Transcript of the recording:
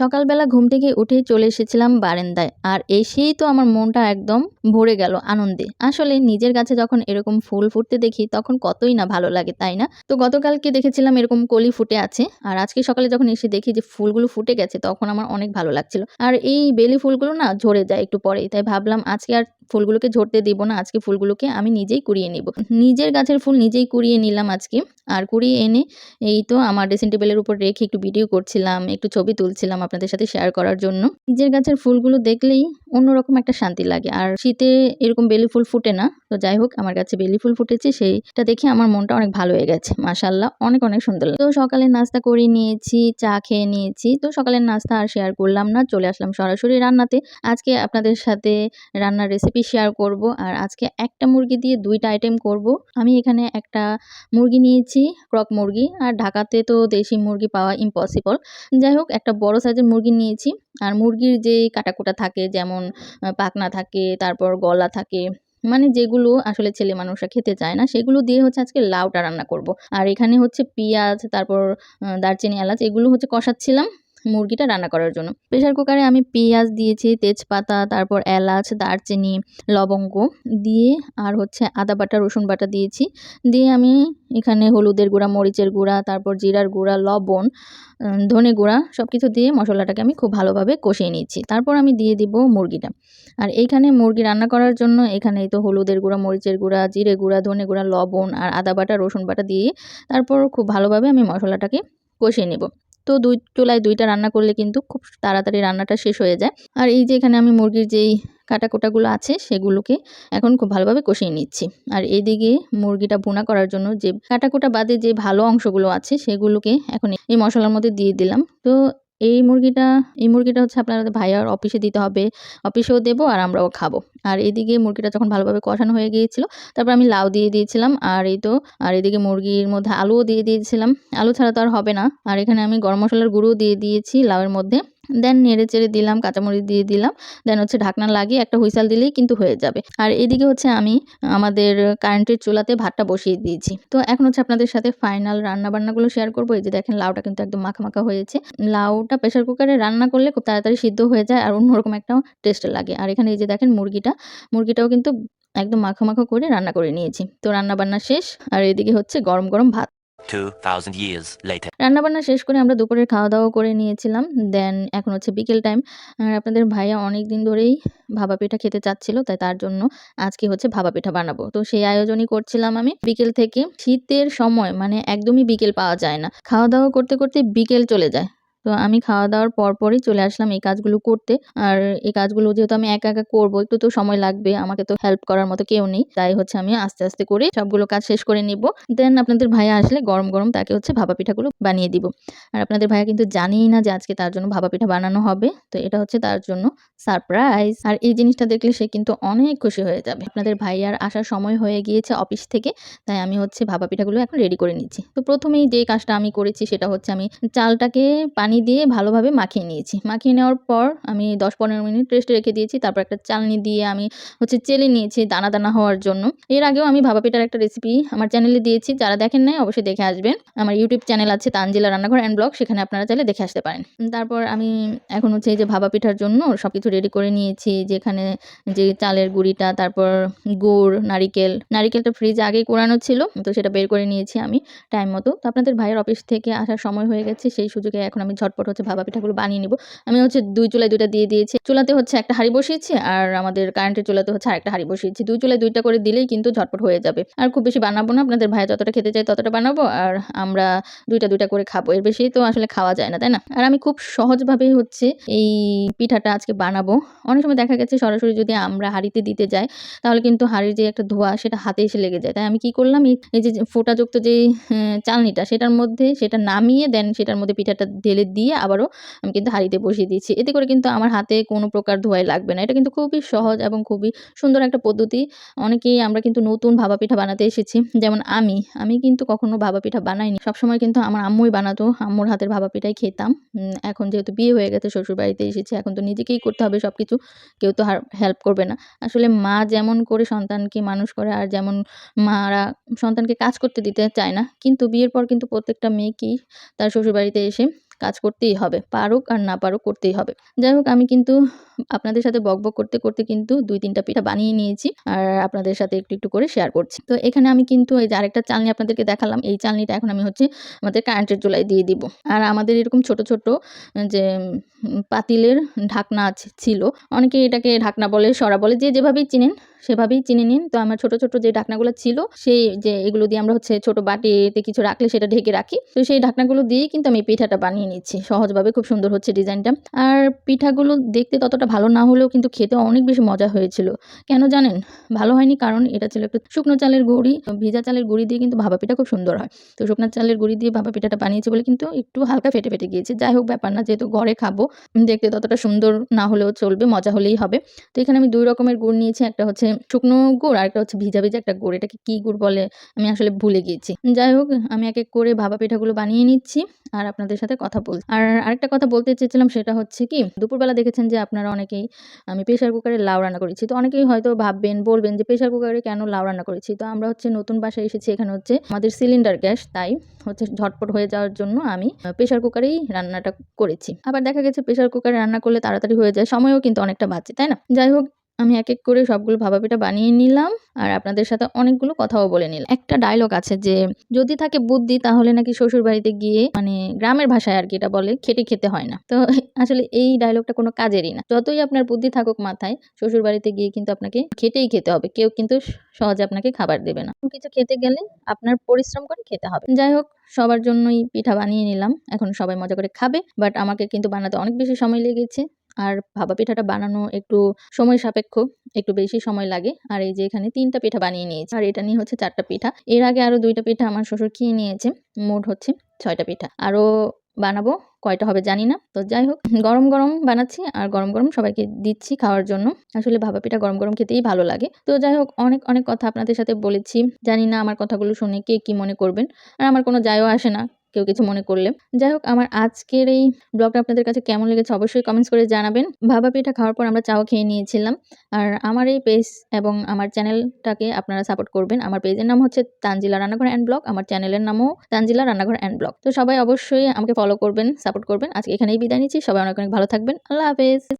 সকালবেলা ঘুম থেকে উঠেই চলে এসেছিলাম বারেন্দায়। আর এসেই তো আমার মনটা একদম ভরে গেল আনন্দে। আসলে নিজের কাছে যখন এরকম ফুল ফুটতে দেখি, তখন কতই না ভালো লাগে, তাই না? তো গতকালকে দেখেছিলাম এরকম কলি ফুটে আছে। আর আজকে সকালে যখন এসে দেখি যে ফুলগুলো ফুটে গেছে, তখন আমার অনেক ভালো লাগছিল। আর এই বেলি ফুলগুলো না ঝরে যায় একটু পরেই, তাই ভাবলাম আজকে আর ফুলগুলোকে ঝরতে দিব না, আজকে ফুলগুলোকে আমি নিজেই কুড়িয়ে নিব। নিজের গাছের ফুল নিজেই কুড়িয়ে নিলাম আজকে। আর কুড়িয়ে এনে এই তো আমার ড্রেসিং টেবিলের উপর রেখে একটু ভিডিও করছিলাম, একটু ছবি তুলছিলাম আপনাদের সাথে শেয়ার করার জন্য। নিজের গাছের ফুলগুলো দেখলেই অন্যরকম একটা শান্তি লাগে। আর শীতে এরকম বেলি ফুল ফুটে না, তো যাই হোক, আমার কাছে বেলি ফুল ফুটেছে, সেইটা দেখে আমার মনটা অনেক ভালো হয়ে গেছে। মাশাল্লাহ অনেক অনেক সুন্দর তো সকালে নাস্তা করে নিয়েছি, চা খেয়ে নিয়েছি। তো সকালের নাস্তা আর শেয়ার করলাম না, চলে আসলাম সরাসরি রান্নাতে। আজকে আপনাদের সাথে রান্নার রেসিপি শেয়ার করব। আর আজকে একটা মুরগি দিয়ে দুইটা আইটেম করব। আমি এখানে একটা মুরগি নিয়েছি, ক্রক মুরগি। আর ঢাকাতে তো দেশি মুরগি পাওয়া ইম্পসিবল যাই হোক, একটা বড় সাইজের মুরগি নিয়েছি। আর মুরগির যে কাটাকুটা থাকে, যেমন পাখনা থাকে, তারপর গলা থাকে মানে যেগুলো আসলে ছেলে মানুষরা খেতে চায় না, সেগুলো দিয়ে হচ্ছে আজকে লাউটা রান্না করব। আর এখানে হচ্ছে পেঁয়াজ, তারপর দারচিনি এলাচ, এগুলো হচ্ছে কষাচ্ছিলাম। মুরগিটা রান্না করার জন্য। প্রেশার কুকারে আমি পেঁয়াজ দিয়েছি, তেজপাতা, তারপর এলাচ, দারচিনি, লবঙ্গ দিয়ে আর হচ্ছে আদা বাটা, রসুন বাটা দিয়েছি। দিয়ে আমি এখানে হলুদের গুঁড়া, মরিচের গুঁড়া, তারপর জিরার গুঁড়া, লবণ ধনে গুঁড়া সব কিছু দিয়ে মশলাটাকে আমি খুব ভালোভাবে কষিয়ে নিচ্ছি। তারপর আমি দিয়ে দিব মুরগিটা। আর এইখানে মুরগি রান্না করার জন্য এখানে তো হলুদের গুঁড়া, মরিচের গুঁড়া, জিরে গুঁড়া, ধনে গুঁড়া, লবণ আর আদা বাটা, রসুন বাটা দিয়ে তারপর খুব ভালোভাবে আমি মশলাটাকে কষিয়ে নেব। তো দুই চুলায় দুইটা রান্না করলে কিন্তু খুব তাড়াতাড়ি রান্নাটা শেষ হয়ে যায়। আর এই যে এখানে আমি মুরগির যেই কাটাকুটাগুলো আছে সেগুলোকে এখন খুব ভালোভাবে কষিয়ে নিচ্ছি। আর এদিকে মুরগিটা বোনা করার জন্য যে কাটাকুটা বাদে যে ভালো অংশগুলো আছে সেগুলোকে এখন এই মশলার মধ্যে দিয়ে দিলাম। তো এই মুরগিটা এই মুরগিটা হচ্ছে আপনাদের ভাইয়ার অফিসে দিতে হবে। অফিসেও দেবো আর আমরাও খাব। আর এদিকে মুরগিটা যখন ভালোভাবে কষানো হয়ে গিয়েছিল, তারপর আমি লাউ দিয়ে দিয়েছিলাম আর এই তো, আর এদিকে মুরগির মধ্যে আলুও দিয়ে দিয়েছিলাম। আলু ছাড়া তো আর হবে না। আর এখানে আমি গরম মশলার গুঁড়োও দিয়ে দিয়েছি লাউয়ের মধ্যে। দেন নেড়ে চেড়ে দিলাম, কাঁচামরিচ দিয়ে দিলাম। দেন হচ্ছে ঢাকনা লাগিয়ে একটা হুইসাল দিলেই কিন্তু হয়ে যাবে। আর এদিকে হচ্ছে আমি আমাদের কারেন্টের চুলাতে ভাতটা বসিয়ে দিয়েছি। তো এখন হচ্ছে আপনাদের সাথে ফাইনাল রান্না বান্নাগুলো শেয়ার করব। এই যে দেখেন, লাউটা কিন্তু একদম মাখা মাখা হয়েছে। লাউটা প্রেশার কুকারে রান্না করলে খুব তাড়াতাড়ি সিদ্ধ হয়ে যায় আর অন্যরকম একটা টেস্ট লাগে। আর এখানে এই যে দেখেন মুরগিটা, মুরগিটাও কিন্তু একদম মাখা মাখা করে রান্না করে নিয়েছি। তো রান্না বান্না শেষ। আর এদিকে হচ্ছে গরম গরম ভাত। 2,000 years later. রান্নাবান্না শেষ করে আমরা দুপুরের খাওয়া দাওয়া করে নিয়েছিলাম। দেন এখন হচ্ছে বিকেল টাইম আর আপনাদের ভাইয়া অনেক দিন ধরেই ভাবা পিঠা খেতে চাচ্ছিল তাই তার জন্য আজকে হচ্ছে ভাবা পিঠা বানাবো। তো সেই আয়োজনই করছিলাম আমি। বিকেল থেকে শীতের সময় মানে একদমই বিকেল পাওয়া যায় না। খাওয়া দাওয়া করতে করতে বিকেল চলে যায়। তো আমি খাওয়া দাওয়ার পরপরই চলে আসলাম এই কাজগুলো করতে। আর এই কাজগুলো যেহেতু আমি একা একা করব, একটু তো সময় লাগবে, আমাকে তো হেল্প করার মতো কেউ নেই। তাই হচ্ছে আমি আস্তে আস্তে করে সবগুলো কাজ শেষ করে নিব। দেন আপনাদের ভাইয়া আসলে গরম গরম তাকে হচ্ছে ভাপা পিঠাগুলো বানিয়ে দিব। আর আপনাদের ভাইয়া কিন্তু জানেই না যে আজকে তার জন্য ভাপা পিঠা বানানো হবে। তো এটা হচ্ছে তার জন্য সারপ্রাইজ আর এই জিনিসটা দেখলে সে কিন্তু অনেক খুশি হয়ে যাবে। আপনাদের ভাইয়ার আসার সময় হয়ে গিয়েছে অফিস থেকে, তাই আমি হচ্ছে ভাপা পিঠাগুলো এখন রেডি করে নিচ্ছি। তো প্রথমেই যে কাজটা আমি করেছি সেটা হচ্ছে আমি চালটাকে পানি দিয়ে ভালোভাবে মাখিয়ে নিয়েছি। মাখিয়ে নেওয়ার পর আমি দশ পনেরো মিনিট রেস্টে রেখে দিয়েছি। তারপর একটা চালনি দিয়ে আমি হচ্ছে চেলে নিয়েছি দানা দানা হওয়ার জন্য। এর আগেও আমি ভাবা পিঠার একটা রেসিপি আমার চ্যানেলে দিয়েছি। যারা দেখেন নাই অবশ্যই দেখে আসবেন। আমার ইউটিউব চ্যানেল আছে তানজিলা রান্নাঘর অ্যান্ড ব্লগ সেখানে আপনারা চাইলে দেখে আসতে পারেন। তারপর আমি এখন হচ্ছে এই যে ভাবা পিঠার জন্য সব কিছু রেডি করে নিয়েছি। যেখানে যে চালের গুঁড়িটা, তারপর গুড়, নারিকেল, নারিকেলটা ফ্রিজে আগেই কোরানো ছিল, তো সেটা বের করে নিয়েছি আমি টাইম মতো। তো আপনাদের ভাইয়ের অফিস থেকে আসার সময় হয়ে গেছে, সেই সুযোগে এখন আমি ঝটপট হচ্ছে ভাবা পিঠাগুলো বানিয়ে নিব। আমি হচ্ছে দুই চুলায় দুইটা দিয়ে দিয়েছি। চুলাতে হচ্ছে একটা হাঁড়ি বসিয়েছি আর আমাদের কারেন্টের চুলাতে হচ্ছে আরেকটা হাঁড়ি বসিয়েছি। দুই চুলায় দুইটা করে দিলেই কিন্তু ঝটপট হয়ে যাবে। আর খুব বেশি বানাবো না, আপনাদের ভাই যতটা খেতে চাই ততটা বানাবো আর আমরা দুইটা দুইটা করে খাব। এর বেশি তো আসলে খাওয়া যায় না, তাই না? আর আমি খুব সহজভাবেই হচ্ছে এই পিঠাটা আজকে বানাবো। অনেক সময় দেখা গেছে সরাসরি যদি আমরা হাঁড়িতে দিতে যাই, তাহলে কিন্তু হাঁড়ির যে একটা ধোয়া সেটা হাতে এসে লেগে যায়। তাই আমি কি করলাম, এই যে ফোঁটাযুক্ত যে চালনিটা সেটার মধ্যে সেটা নামিয়ে দেন, সেটার মধ্যে পিঠাটা ঢেলে দিয়ে আবারও আমি কিন্তু হাঁড়িতে বসিয়ে দিয়েছি এতে করে কিন্তু আমার হাতে কোনো প্রকার ধোয়াই লাগবে না। এটা কিন্তু খুবই সহজ এবং খুবই সুন্দর একটা পদ্ধতি। অনেকেই আমরা কিন্তু নতুন ভাপা পিঠা বানাতে এসেছি। যেমন আমি আমি কিন্তু কখনো ভাপা পিঠা বানাইনি। সবসময় কিন্তু আমার আম্মুই বানাতো। আম্মুর হাতের ভাপা পিঠাই খেতাম এখন যেহেতু বিয়ে হয়ে গেছে শ্বশুর বাড়িতে এসেছি, এখন তো নিজেকেই করতে হবে সব কিছু কেউ তো হেল্প করবে না। আসলে মা যেমন করে সন্তানকে মানুষ করে, আর যেমন মারা সন্তানকে কাজ করতে দিতে চায় না, কিন্তু বিয়ের পর কিন্তু প্রত্যেকটা মেয়েকেই তার শ্বশুরবাড়িতে এসে কাজ করতেই হবে, পারুক আর না পারুক করতেই হবে। যাই হোক, আমি কিন্তু আপনাদের সাথে বক বক করতে করতে কিন্তু দুই তিনটা পিঠা বানিয়ে নিয়েছি আর আপনাদের সাথে একটু একটু করে শেয়ার করছি। তো এখানে আমি কিন্তু এই যে আরেকটা চালনি আপনাদেরকে দেখালাম, এই চালনিটা এখন আমি হচ্ছে আমাদের কারেন্টের চুলায় দিয়ে দিব। আর আমাদের এরকম ছোট ছোট যে পাতিলের ঢাকনা আছে, ছিল, অনেকে এটাকে ঢাকনা বলে, সরা বলে, যে যেভাবেই চিনেন সেভাবেই চিনে নিন। তো আমার ছোট ছোট যে ঢাকনাগুলো ছিল, সেই যে এগুলো দিয়ে আমরা হচ্ছে ছোট বাটিতে কিছু রাখলে সেটা ঢেকে রাখি। তো সেই ঢাকনাগুলো দিয়েই কিন্তু আমি পিঠাটা বানিয়ে নিচ্ছি। সহজভাবে খুব সুন্দর হচ্ছে ডিজাইনটা। আর পিঠাগুলো দেখতে ততটা ভালো না হলেও কিন্তু খেতে অনেক বেশি মজা হয়েছিল। কেন জানেন? ভালো হয়নি কারণ এটা ছিল একটু শুকনো চালের গুঁড়ি। ভিজা চালের গুঁড়ি দিয়ে কিন্তু ভাপা পিঠা খুব সুন্দর হয়। তো শুকনো চালের গুঁড়ি দিয়ে ভাপা পিঠাটা বানিয়েছি বলে কিন্তু একটু হালকা ফেটে ফেটে গিয়েছে। যাই হোক, ব্যাপার না, যেহেতু ঘরে খাব, দেখতে ততটা সুন্দর না হলেও চলবে, মজা হলেই হবে। তো এখানে আমি দুই রকমের গুড় নিয়েছি। একটা হচ্ছে শুকনো গুড় আর একটা হচ্ছে ভিজা ভিজা একটা গুড়। এটাকে কী গুড় বলে আমি আসলে ভুলে গিয়েছি। যাই হোক, আমি এক এক করে ভাবা পিঠাগুলো বানিয়ে নিচ্ছি আর আপনাদের সাথে কথা বল আর আরেকটা কথা বলতে চেয়েছিলাম সেটা হচ্ছে কি, দুপুরবেলা দেখেছেন যে আপনারা অনেকেই, আমি প্রেশার কুকারে লাউ রান্না করেছি। তো অনেকেই হয়তো ভাববেন, বলবেন যে প্রেশার কুকারে কেন লাউ রান্না করেছি? তো আমরা হচ্ছে নতুন বাসায় এসেছি, এখানে হচ্ছে আমাদের সিলিন্ডার গ্যাস, তাই হচ্ছে ঝটপট হয়ে যাওয়ার জন্য আমি প্রেশার কুকারেই রান্নাটা করেছি। আবার দেখা গেছে প্রেশার কুকারে রান্না করলে তাড়াতাড়ি হয়ে যায়, সময়ও কিন্তু অনেকটা বাঁচে, তাই না? যাই হোক আমি এক এক করে সবগুলো ভাপা পিঠা বানিয়ে নিলাম আর আপনাদের সাথে অনেকগুলো কথাও বলে নিলাম। একটা ডায়লগ আছে যে, যদি থাকে বুদ্ধি, তাহলে নাকি শ্বশুর বাড়িতে গিয়ে মানে গ্রামের ভাষায় আর কি এটা বলে, খেটে খেতে হয় না। তো আসলে এই ডায়লগটা কোনো কাজেরই না। যতই আপনার বুদ্ধি থাকুক মাথায় শ্বশুর বাড়িতে গিয়ে কিন্তু আপনাকে খেটেই খেতে হবে। কেউ কিন্তু সহজে আপনাকে খাবার দেবে না। কিছু খেতে গেলে আপনার পরিশ্রম করে খেতে হবে। যাই হোক, সবার জন্যই পিঠা বানিয়ে নিলাম। এখন সবাই মজা করে খাবে বাট আমাকে কিন্তু বানাতে অনেক বেশি সময় লেগেছে। আর ভাপা পিঠাটা বানানো একটু সময় সাপেক্ষ, একটু বেশি সময় লাগে। আর এই যে এখানে তিনটা পিঠা বানিয়ে নিয়েছি। আর এটা নিয়ে হচ্ছে চারটা পিঠা। এর আগে আরও দুইটা পিঠা আমার শ্বশুর খেয়ে নিয়েছে। মোট হচ্ছে ছয়টা পিঠা। আরও বানাবো, কয়টা হবে জানি না। তো যাই হোক, গরম গরম বানাচ্ছি আর গরম গরম সবাইকে দিচ্ছি খাওয়ার জন্য। আসলে ভাপা পিঠা গরম গরম খেতেই ভালো লাগে। তো যাই হোক, অনেক অনেক কথা আপনাদের সাথে বলেছি। জানি না আমার কথাগুলো শুনে কে কি মনে করবেন। আর আমার কোনো যায়ও আসে না। কেউ কিছু মনে করলে। যাই হোক আমার আজকের এই ব্লগটা আপনাদের কাছে কেমন লেগেছে অবশ্যই কমেন্টস করে জানাবেন। ভাবা পিঠা খাওয়ার পর আমরা চাও খেয়ে নিয়েছিলাম। আর আমার এই পেজ এবং আমার চ্যানেলটাকে আপনারা সাপোর্ট করবেন। আমার পেজের নাম হচ্ছে তানজিলা রান্নাঘর অ্যান্ড ব্লগ আমার চ্যানেলের নামও তানজিলা রান্নাঘর অ্যান্ড ব্লগ তো সবাই অবশ্যই আমাকে ফলো করবেন সাপোর্ট করবেন। আজকে এখানেই বিদায় নিচ্ছি। সবাই অনেক অনেক ভালো থাকবেন। আল্লাহ হাফেজ।